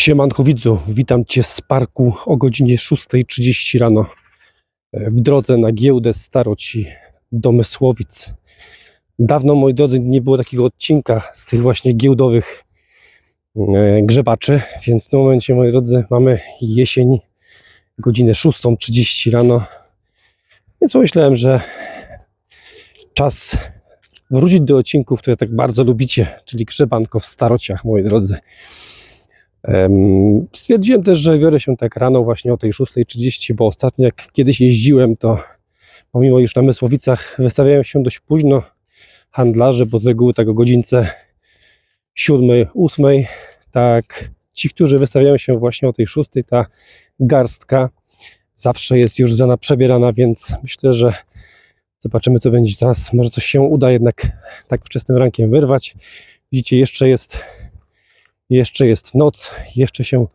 Siemanko widzu, witam Cię z parku o godzinie 6.30 rano e, w drodze na giełdę Staroci do Mysłowic. Dawno, moi drodzy, nie było takiego odcinka z tych właśnie giełdowych e, grzebaczy, więc w tym momencie, moi drodzy, mamy jesień, godzinę 6.30 rano, więc pomyślałem, że czas wrócić do odcinków, które tak bardzo lubicie, czyli grzebanko w Starociach, moi drodzy. Em, Stwierdziłem też, że biorę się tak rano właśnie o tej 6.30, bo ostatnio jak kiedyś jeździłem, to pomimo iż na Mysłowicach wystawiają się dość późno handlarze, bo z reguły tak o godzince 7, 8, tak ci, którzy wystawiają się właśnie o tej 6, ta garstka zawsze jest już zana przebierana, więc myślę, że zobaczymy co będzie teraz. Może coś się uda jednak tak wczesnym rankiem wyrwać. Widzicie, jeszcze jest jeszcze jest noc, jeszcze się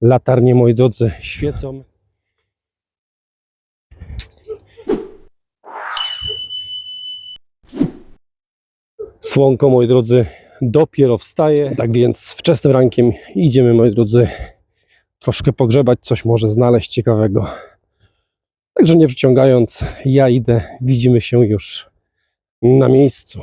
latarnie, moi drodzy, świecą. Słonko, moi drodzy, dopiero wstaje. Tak więc wczesnym rankiem idziemy, moi drodzy, troszkę pogrzebać, coś może znaleźć ciekawego. Także nie przyciągając, ja idę, widzimy się już na miejscu.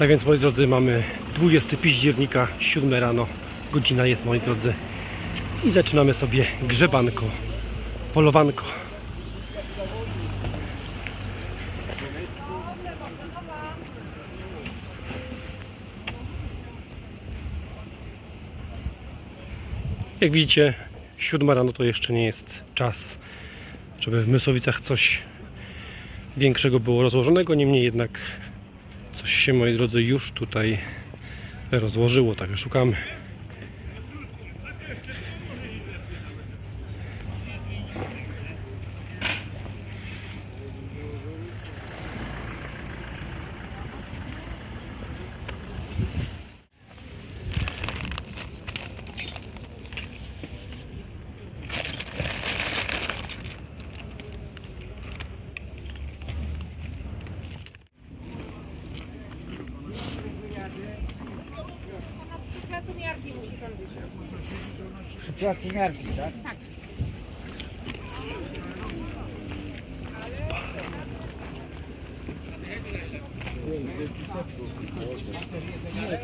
Tak więc moi drodzy mamy 20 października, 7 rano, godzina jest moi drodzy i zaczynamy sobie grzebanko, polowanko. Jak widzicie 7 rano to jeszcze nie jest czas, żeby w Mysłowicach coś większego było rozłożonego, niemniej jednak coś się moi drodzy już tutaj rozłożyło, także szukamy. Pracowniarki, tak? Ile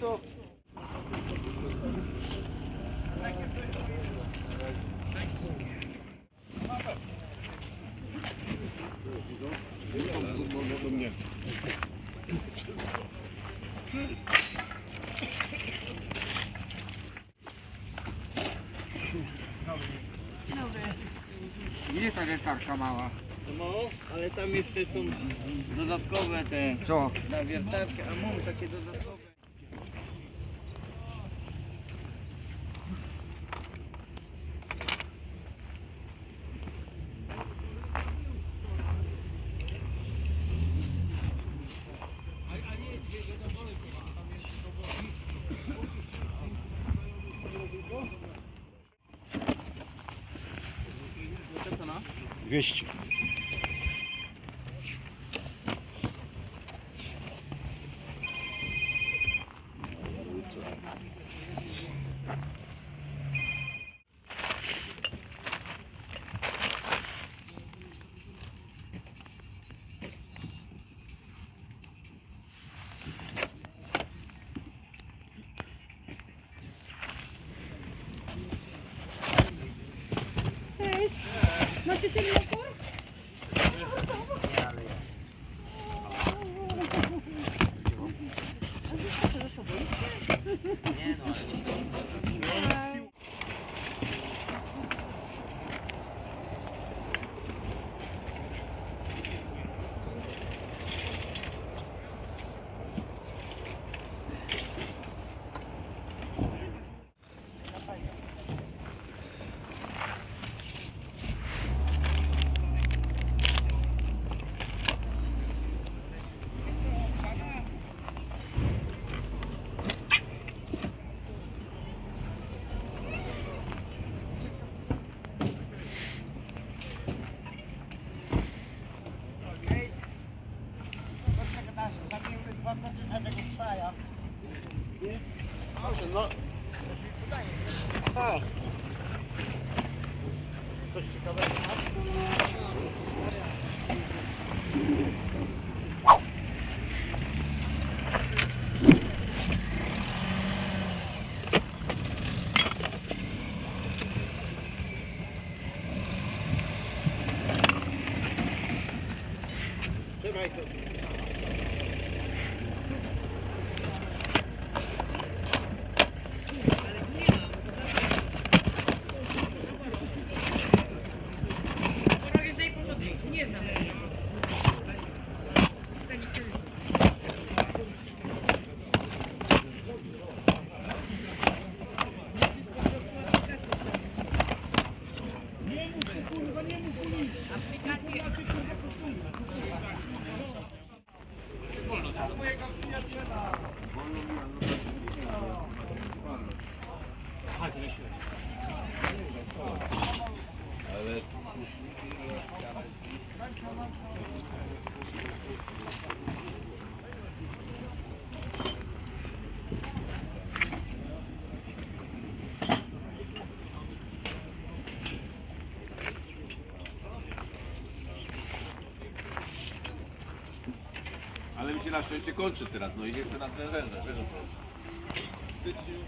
ta wiertarka mała? No, ale tam jeszcze są dodatkowe te Co? na wiertarkę, a mam takie dodatkowe. 200. Macie ten mleko? 狭いと。Ale mi się na szczęście kończy teraz, no i nie chcę na ten węża, wiesz o co? W styczniu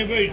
не вийде.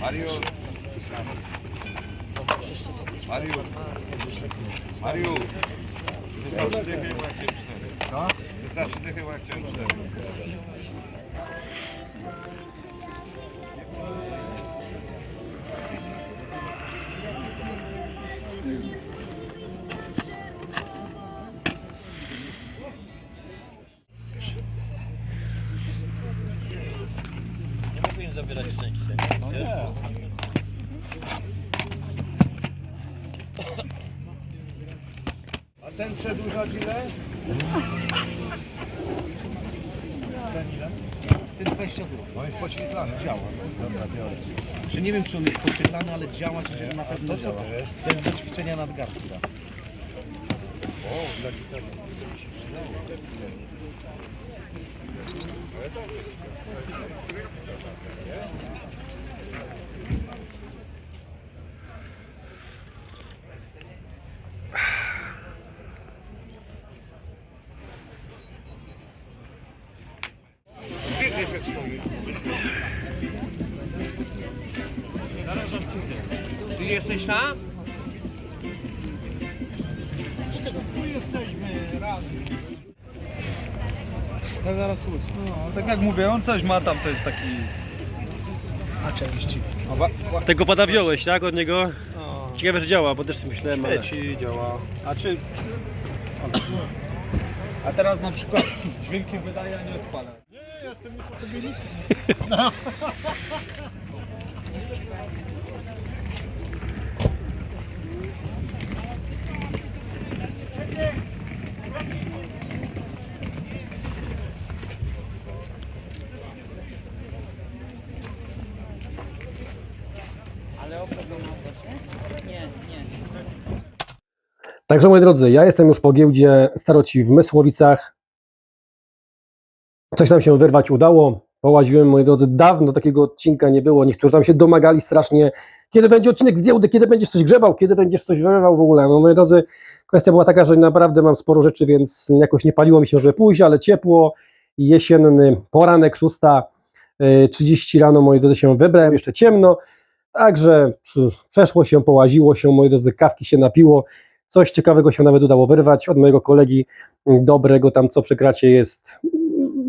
Mario. Mario. Mario. Wystarczy dychy, bo ja chciałem cztery. Co? Wystarczy dychy, bo ja chciałem cztery. A ten przedłużać ile? Ten ile? Ten 20 zł. On jest poświetlany, działa. Dobra, biorę. Że nie wiem, czy on jest podświetlany, ale działa, czy na pewno To co działa. to jest? To jest do ćwiczenia nadgarstka. O, dla gitarzysty Ty jesteś tam? Ja zaraz wrócę. No, tak jak mówię, on coś ma tam, to jest taki... Na części. Tego pada wziąłeś, tak, od niego? no, Ciekawe, że działa, bo też sobie myślałem, ale... świeci, działa. A czy... A teraz na przykład dźwięki wydaje, a nie odpala. Także moi drodzy, ja jestem już po giełdzie staroci w Mysłowicach. Coś nam się wyrwać udało. Połaziłem, moi drodzy, dawno takiego odcinka nie było. Niektórzy tam się domagali strasznie, kiedy będzie odcinek z giełdy, kiedy będziesz coś grzebał, kiedy będziesz coś wyrywał w ogóle. No moi drodzy, kwestia była taka, że naprawdę mam sporo rzeczy, więc jakoś nie paliło mi się, żeby pójść, ale ciepło, jesienny poranek, 6.30 rano, moi drodzy, się wybrałem, jeszcze ciemno. Także przeszło się, połaziło się, moi drodzy, kawki się napiło. Coś ciekawego się nawet udało wyrwać od mojego kolegi dobrego tam, co przy kracie jest.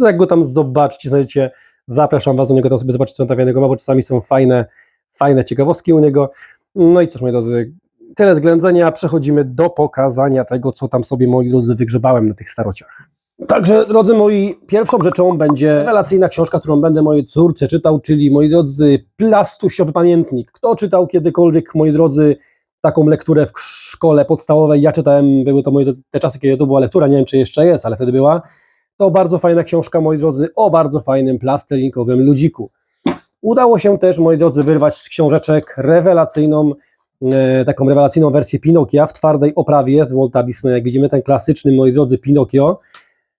Jak go tam zobaczycie, znajdziecie, zapraszam Was do niego tam sobie zobaczyć, co on tam fajnego ma, bo czasami są fajne, fajne ciekawostki u niego. No i cóż, moi drodzy, tyle z ględzenia, przechodzimy do pokazania tego, co tam sobie, moi drodzy, wygrzebałem na tych starociach. Także, drodzy moi, pierwszą rzeczą będzie rewelacyjna książka, którą będę mojej córce czytał, czyli, moi drodzy, Plastusiowy Pamiętnik. Kto czytał kiedykolwiek, moi drodzy, taką lekturę w szkole podstawowej. Ja czytałem, były to moje te czasy, kiedy to była lektura, nie wiem czy jeszcze jest, ale wtedy była. To bardzo fajna książka, moi drodzy, o bardzo fajnym plastelinkowym ludziku. Udało się też, moi drodzy, wyrwać z książeczek rewelacyjną, e, taką rewelacyjną wersję Pinokia w twardej oprawie z Walta Disneya. Jak widzimy, ten klasyczny, moi drodzy, Pinokio.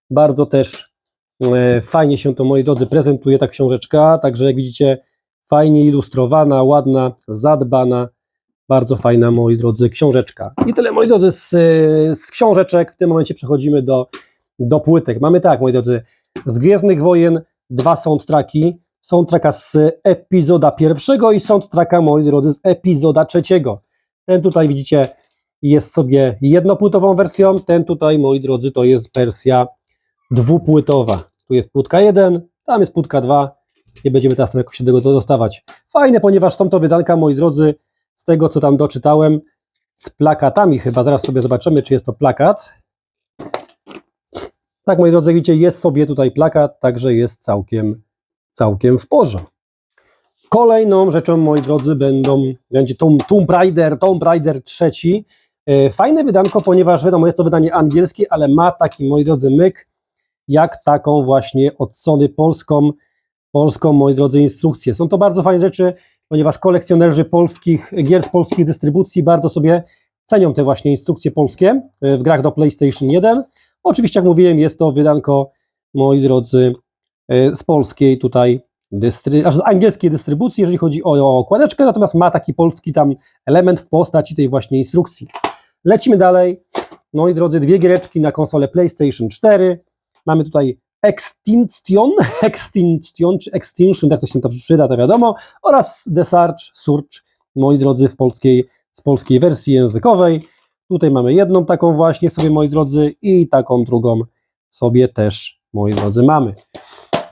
Bardzo też e, fajnie się to, moi drodzy, prezentuje ta książeczka. Także jak widzicie, fajnie ilustrowana, ładna, zadbana. Bardzo fajna, moi drodzy, książeczka. I tyle, moi drodzy, z, z książeczek. W tym momencie przechodzimy do, do płytek. Mamy tak, moi drodzy, z Gwiezdnych Wojen dwa soundtracki. Soundtracka z epizoda pierwszego i soundtracka, moi drodzy, z epizoda trzeciego. Ten tutaj widzicie jest sobie jednopłytową wersją, ten tutaj, moi drodzy, to jest wersja dwupłytowa. Tu jest płytka 1, tam jest płytka 2. Nie będziemy teraz tam jakoś się tego dostawać. Fajne, ponieważ są to wydanka, moi drodzy, z tego co tam doczytałem, z plakatami chyba. Zaraz sobie zobaczymy, czy jest to plakat. Tak, moi drodzy, widzicie, jest sobie tutaj plakat, także jest całkiem, całkiem w porządku. Kolejną rzeczą, moi drodzy, będą, będzie Tomb, Tomb Raider, Tomb Raider trzeci. E, Fajne wydanko, ponieważ wiadomo, jest to wydanie angielskie, ale ma taki, moi drodzy, myk, jak taką właśnie od Sony polską, polską, moi drodzy, instrukcję. Są to bardzo fajne rzeczy, ponieważ kolekcjonerzy polskich, gier z polskich dystrybucji bardzo sobie cenią te właśnie instrukcje polskie e, w grach do PlayStation 1. Oczywiście, jak mówiłem, jest to wydanko, moi drodzy, e, z polskiej tutaj dystry, aż z angielskiej dystrybucji, jeżeli chodzi o, okładeczkę, natomiast ma taki polski tam element w postaci tej właśnie instrukcji. Lecimy dalej. Moi drodzy, dwie giereczki na konsolę PlayStation 4. Mamy tutaj Extinction, Extinction czy Extinction, jak to się tam przyda, to wiadomo, oraz The Search, Search, moi drodzy, w polskiej, z polskiej wersji językowej. Tutaj mamy jedną taką właśnie sobie, moi drodzy, i taką drugą sobie też, moi drodzy, mamy.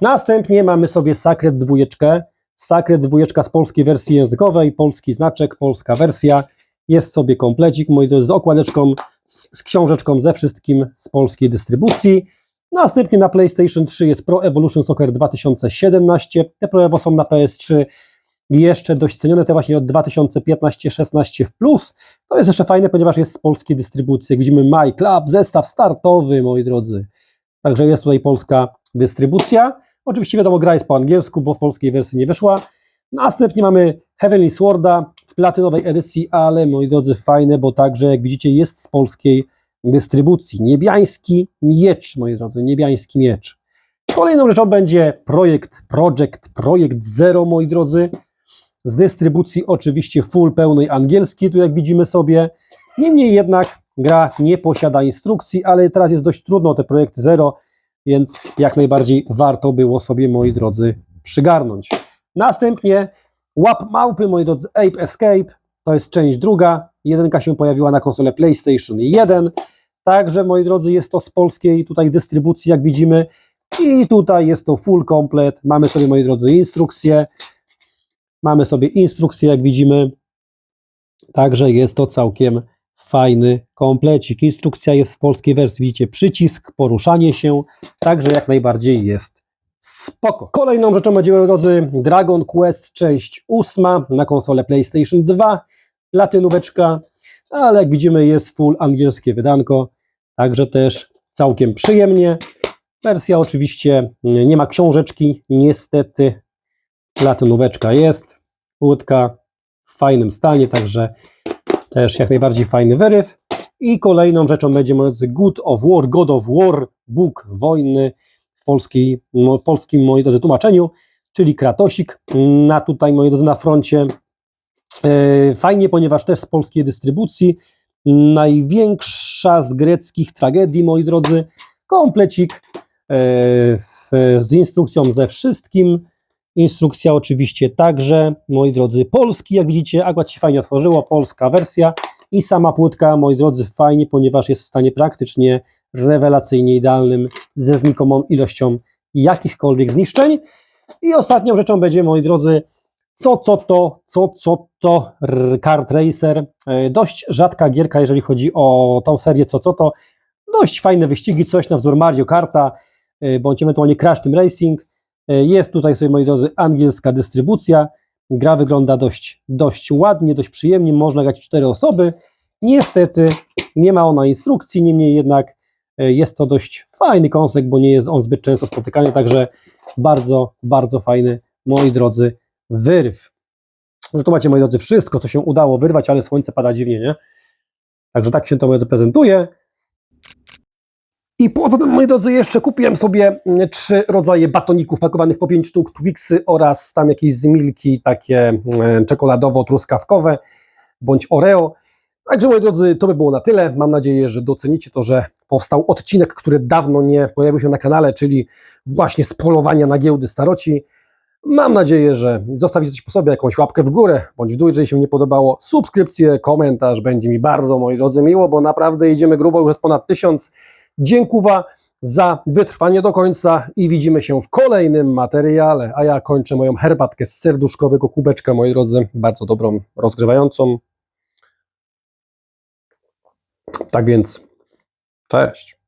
Następnie mamy sobie Sakret dwójeczkę. Sakret dwójeczka z polskiej wersji językowej, polski znaczek, polska wersja. Jest sobie komplecik, moi drodzy, z okładeczką, z, z książeczką, ze wszystkim z polskiej dystrybucji. Następnie na PlayStation 3 jest Pro Evolution Soccer 2017. Te Pro Evo są na PS3 jeszcze dość cenione, te właśnie od 2015-16 w plus. To jest jeszcze fajne, ponieważ jest z polskiej dystrybucji. Jak widzimy My Club, zestaw startowy, moi drodzy. Także jest tutaj polska dystrybucja. Oczywiście wiadomo, gra jest po angielsku, bo w polskiej wersji nie wyszła. Następnie mamy Heavenly Sworda w platynowej edycji, ale moi drodzy, fajne, bo także, jak widzicie, jest z polskiej dystrybucji. Niebiański miecz, moi drodzy, niebiański miecz. Kolejną rzeczą będzie projekt, projekt, projekt Zero, moi drodzy, z dystrybucji oczywiście full pełnej angielskiej, tu jak widzimy sobie. Niemniej jednak gra nie posiada instrukcji, ale teraz jest dość trudno te projekty Zero, więc jak najbardziej warto było sobie, moi drodzy, przygarnąć. Następnie Łap Małpy, moi drodzy, Ape Escape, to jest część druga, jedynka się pojawiła na konsolę PlayStation 1, także, moi drodzy, jest to z polskiej tutaj dystrybucji, jak widzimy, i tutaj jest to full komplet, mamy sobie, moi drodzy, instrukcje, mamy sobie instrukcje, jak widzimy, także jest to całkiem fajny komplecik. Instrukcja jest w polskiej wersji, widzicie, przycisk, poruszanie się, także jak najbardziej jest spoko. Kolejną rzeczą będzie, moi drodzy, Dragon Quest część ósma na konsolę PlayStation 2, latynóweczka, ale jak widzimy jest full angielskie wydanko, także też całkiem przyjemnie. Wersja oczywiście nie ma książeczki, niestety latynóweczka jest, płytka w fajnym stanie, także też jak najbardziej fajny wyryw. I kolejną rzeczą będzie, drodzy, God of War, God of War, Bóg wojny w no, polskim, moi drodzy, tłumaczeniu, czyli Kratosik na tutaj, moi drodzy, na froncie. E, Fajnie, ponieważ też z polskiej dystrybucji, największa z greckich tragedii, moi drodzy, komplecik e, z instrukcją ze wszystkim. Instrukcja oczywiście także, moi drodzy, polski, jak widzicie, akurat się fajnie otworzyło, polska wersja i sama płytka, moi drodzy, fajnie, ponieważ jest w stanie praktycznie rewelacyjnie idealnym, ze znikomą ilością jakichkolwiek zniszczeń. I ostatnią rzeczą będzie, moi drodzy, co, co to, co, co to Kart Racer. E, Dość rzadka gierka, jeżeli chodzi o tą serię, co, co to. Dość fajne wyścigi, coś na wzór Mario Karta, e, bądź ewentualnie Crash Team Racing. E, Jest tutaj sobie, moi drodzy, angielska dystrybucja. Gra wygląda dość, dość ładnie, dość przyjemnie, można grać cztery osoby. Niestety nie ma ona instrukcji, niemniej jednak jest to dość fajny koncept, bo nie jest on zbyt często spotykany, także bardzo, bardzo fajny, moi drodzy, wyrw. Że tu macie, moi drodzy, wszystko, co się udało wyrwać, ale słońce pada dziwnie, nie? Także tak się to moi drodzy prezentuje. I poza tym, moi drodzy, jeszcze kupiłem sobie mm, trzy rodzaje batoników pakowanych po 5 sztuk, Twixy oraz tam jakieś z Milki, takie mm, czekoladowo-truskawkowe, bądź Oreo. Także, moi drodzy, to by było na tyle. Mam nadzieję, że docenicie to, że powstał odcinek, który dawno nie pojawił się na kanale, czyli właśnie z polowania na giełdy staroci. Mam nadzieję, że zostawicie coś po sobie, jakąś łapkę w górę, bądź w dół, jeżeli się nie podobało, subskrypcję, komentarz, będzie mi bardzo, moi drodzy, miło, bo naprawdę idziemy grubo, już jest ponad tysiąc. Dziękuję za wytrwanie do końca i widzimy się w kolejnym materiale, a ja kończę moją herbatkę z serduszkowego kubeczka, moi drodzy, bardzo dobrą, rozgrzewającą. Tak więc, cześć.